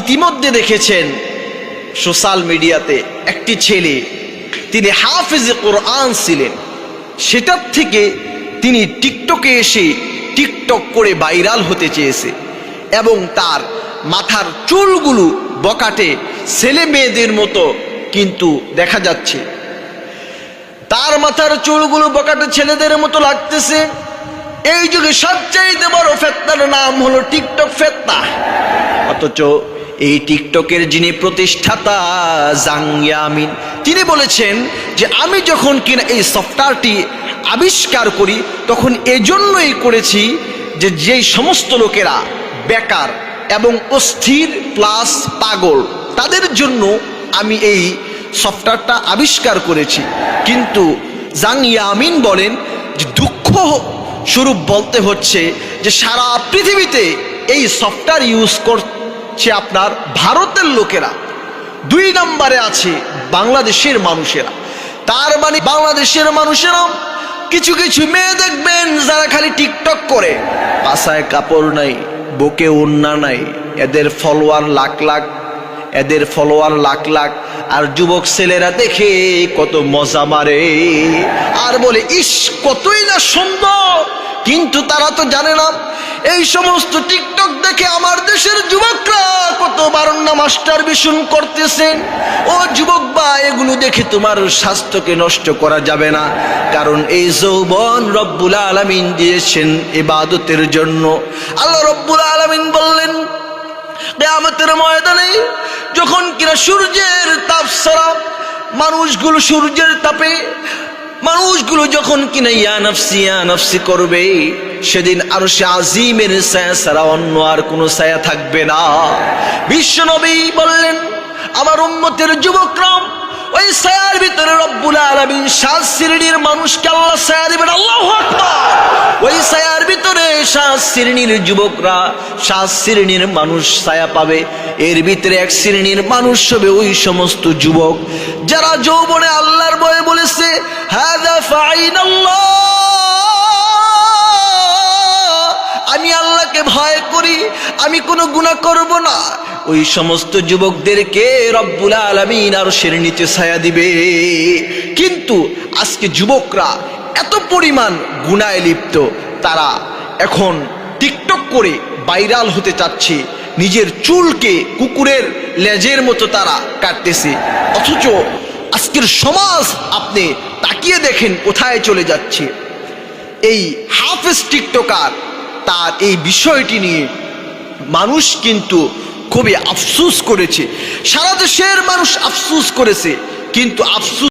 ইতিমধ্যে দেখেছেন সোশ্যাল মিডিয়াতে একটি ছেলে, তিনি হাফিজে কোরআন ছিলেন। সেটার থেকে তিনি টিকটকে এসে টিকটক করে ভাইরাল হতে চেয়েছে এবং তার মাথার চুলগুলো বকাটে ছেলে মেয়েদের মতো কিন্তু দেখা যাচ্ছে। তার মাথার চুলগুলো বকাটে ছেলেদের মতো লাগতেছে। এই যুগে সবচাইতে বড় ফেত্তার নাম হলো টিকটক ফেত্তা অথচ এই টিকটকের যিনি প্রতিষ্ঠাতা জাংয়ামিন তিনি বলেছেন যে আমি যখন কিনা এই সফটওয়্যারটি আবিষ্কার করি, তখন এজন্যই করেছি যে যেই সমস্ত লোকেরা বেকার এবং অস্থির প্লাস পাগল, তাদের জন্য আমি এই সফটওয়্যারটা আবিষ্কার করেছি। কিন্তু জাং ইয়ামিন বলেন যে দুঃখ স্বরূপ বলতে হচ্ছে যে সারা পৃথিবীতে এই সফটওয়্যার ইউজ করছে আপনার ভারতের লোকেরা। দুই নম্বরে আছে বাংলাদেশের মানুষেরা। তার মানে বাংলাদেশের মানুষেরা কিছু কিছু মেয়ে দেখবেন যারা খালি টিকটক করে। পাশায় কাপড় নাই, বুকে উন্না নাই, এদের ফলোয়ার লাখ লাখ, এদের ফলোয়ার লাখ লাখ, আর যুবক ছেলেরা দেখে কত মজা মারে। আর বলে, ইস, কতই না সুন্দর! কিন্তু তারা তো জানে না। এই সমস্ত টিকটক দেখে আমার দেশের যুবকরা কত বারণ্যা মাস্টার বিশুন করতেছেন ও যুবক বা, এগুলো দেখে তোমার স্বাস্থ্যকে নষ্ট করা যাবে না। কারণ এই যৌবন রব্বুল আলমিন দিয়েছেন ইবাদতের জন্য। আল্লাহ রব্বুল আলমিন বললেন, কেয়ামতের ময়দানে যখন কিনা সূর্যের তাপ ছাড়া মানুষগুলো সূর্যের তাপে মানুষগুলো যখন কিনা, ইয়া নফসি ইয়া নফসি করবে, সেদিন আরও সে আজিমের ছায়া ছাড়া অন্য আর কোনো ছায়া থাকবে না। বিশ্ব নবী বললেন, আমার উন্মতের যুবক্রম ওই ছায়ার ভিতরে রব্বুল আলামিন সাত শ্রেণির মানুষকে আল্লাহ ছায়া দিবেন, আল্লাহ ওই ভিতরে সাত শ্রেণির যুবকরা সাত শ্রেণির মানুষ ছায়া পাবে। এর ভিতরে এক শ্রেণির মানুষ হবে ওই সমস্ত যুবক। যারা যৌবনে আল্লাহর বয়ে বলেছে আমি আল্লাহকে ভয় করি, আমি কোনো গুণা করব না। ওই সমস্ত যুবকদেরকে রব্বুল আলমিন আর নিচে ছায়া দিবে। কিন্তু আজকে যুবকরা এত পরিমাণ গুণায় লিপ্ত, তারা এখন টিকটক করে ভাইরাল হতে চাচ্ছে। নিজের চুলকে কুকুরের লেজের মতো তারা কাটতেছে। অথচ আজকের সমাজ আপনি তাকিয়ে দেখেন কোথায় চলে যাচ্ছে। এই হাফেজ টিকটকার, তার এই বিষয়টি নিয়ে মানুষ কিন্তু খুবই আফসুস করেছে। সারা দেশের মানুষ আফসুস করেছে, কিন্তু আফসুস